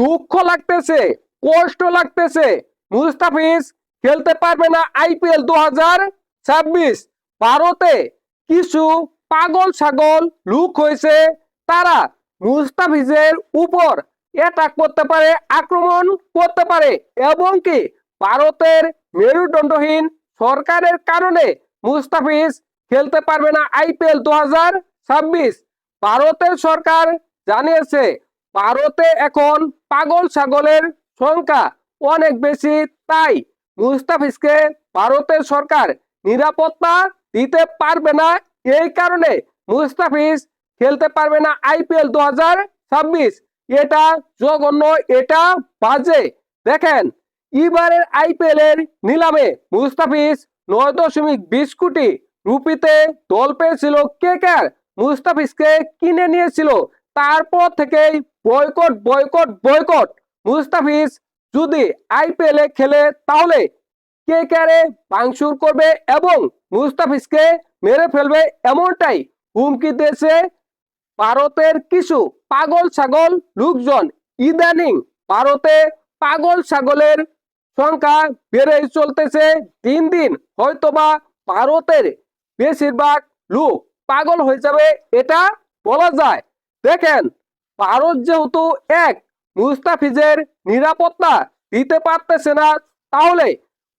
দুঃখ লাগতেছে, কষ্ট লাগতেছে। মুস্তাফিজ খেলতে পারবে না আইপিএল দু হাজার ছাব্বিশ। ভারতে কিছু পাগল ছাগল লুক হয়েছে। তারা মুস্তাফিজের উপর অ্যাটাক করতে পারে, আক্রমণ করতে পারে এবং কি ভারতের মেরুদণ্ডহীন সরকারের কারণে মুস্তাফিজ খেলতে পারবে না আইপিএল দু হাজার ছাব্বিশ। ভারতের সরকার জানিয়েছে ভারতে এখন পাগল ছাগলের সংখ্যা অনেক বেশি, তাই মুস্তাফিজকে ভারতের সরকার নিরাপত্তা দিতে পারবে না। এই কারণে মুস্তাফিজ খেলতে পারবে না আইপিএল দু হাজার ছাব্বিশ। এটা জঘন্য, এটা বাজে। দেখেন, এবারের আইপিএল এর নিলামে মুস্তাফিজ নয় দশমিক বিশ কোটি রুপিতে দল পেয়েছিল। কে কে? মুস্তাফিজকে কিনে নিয়েছিল। তারপর থেকেই বয়কট বয়কট বয়কট। মুস্তাফিজ, যদি আইপিএল খেলে তাহলে কে কারে ভাঙচুর করবে এবং মুস্তাফিজকে মেরে ফেলবে এমনটাই হুমকি দিয়েছে ভারতের কিছু পাগল ছাগল লোকজন। ইদানিং ভারতে পাগল ছাগলের সংখ্যা বেড়ে চলতেছে। দিন দিন হয়তোবা ভারতের বেশিরভাগ লোক পাগল হয়ে যাবে, এটা বলা যায়। দেখেন ভারত যেহেতু এক, মুস্তাফিজের নিরাপত্তা দিতে পারতেছে না, তাহলে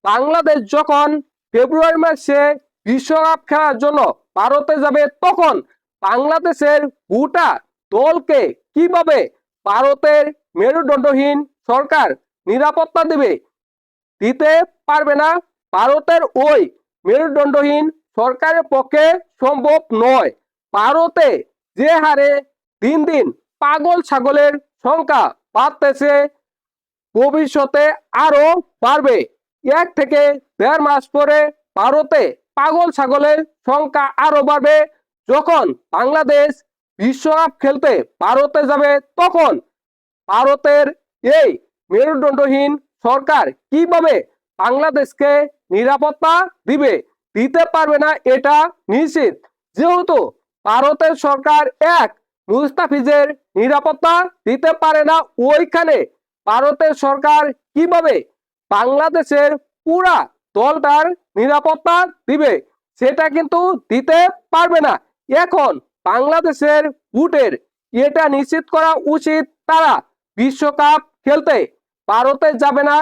বাংলাদেশ যখন ফেব্রুয়ারি মাসে বিশ্বকাপ খেলার জন্য ভারতে যাবে, তখন বাংলাদেশের গোটা দলকে কীভাবে ভারতের মেরুদণ্ডহীন সরকার নিরাপত্তা দেবে, দিতে পারবে না? ভারতের ওই মেরুদণ্ডহীন সরকারের পক্ষে সম্ভব নয়। ভারতে যে হারে দিন দিন পাগল ছাগলের সংখ্যা বাড়তেছে, ভবিষ্যতে আরও বাড়বে। এক থেকে দেড় মাস পরে ভারতে পাগল ছাগলের সংখ্যা আরও বাড়বে। যখন বাংলাদেশ বিশ্বকাপ খেলতে ভারতে যাবে, তখন ভারতের এই মেরুদণ্ডহীন সরকার কীভাবে বাংলাদেশকে নিরাপত্তা দিবে, দিতে পারবে না, এটা নিশ্চিত। যেহেতু ভারতের সরকার এক মুস্তাফিজের নিরাপত্তা দিতে পারে না ওইখানে। ভারতের সরকার কীভাবে বাংলাদেশের পুরা দলটার নিরাপত্তা দিবে, সেটা কিন্তু দিতে পারবে না। এখন বাংলাদেশের বুটের এটা নিশ্চিত করা উচিত তারা বিশ্বকাপ খেলতে। ভারতে যাবে না